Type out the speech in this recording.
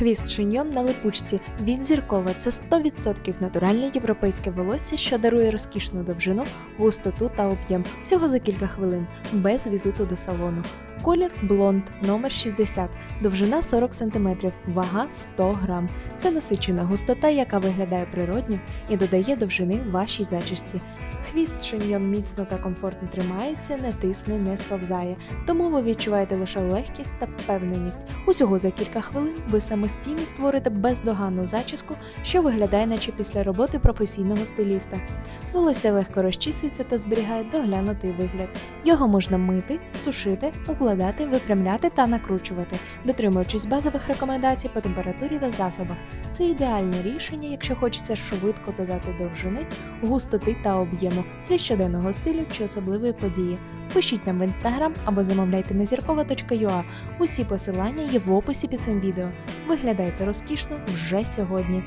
Хвіст шиньйон на липучці від зіркова це 100% натуральне європейське волосся, що дарує розкішну довжину, густоту та об'єм всього за кілька хвилин, без візиту до салону. Колір блонд номер 60, довжина 40 см, вага 100 грам. Це насичена густота, яка виглядає природньо і додає довжини вашій зачісці. Хвіст шиньйон міцно та комфортно тримається, не тисне, не сповзає, тому ви відчуваєте лише легкість та впевненість. Усього за кілька хвилин ви самостійно створите бездоганну зачіску, що виглядає наче після роботи професійного стиліста. Волосся легко розчісується та зберігає доглянутий вигляд. Його можна мити, сушити, укладати, випрямляти та накручувати, дотримуючись базових рекомендацій по температурі та засобах. Це ідеальне рішення, якщо хочеться швидко додати довжини, густоти та об'єму для щоденного стилю чи особливої події. Пишіть нам в інстаграм або замовляйте на зіркова.ua. Усі посилання є в описі під цим відео. Виглядайте розкішно вже сьогодні.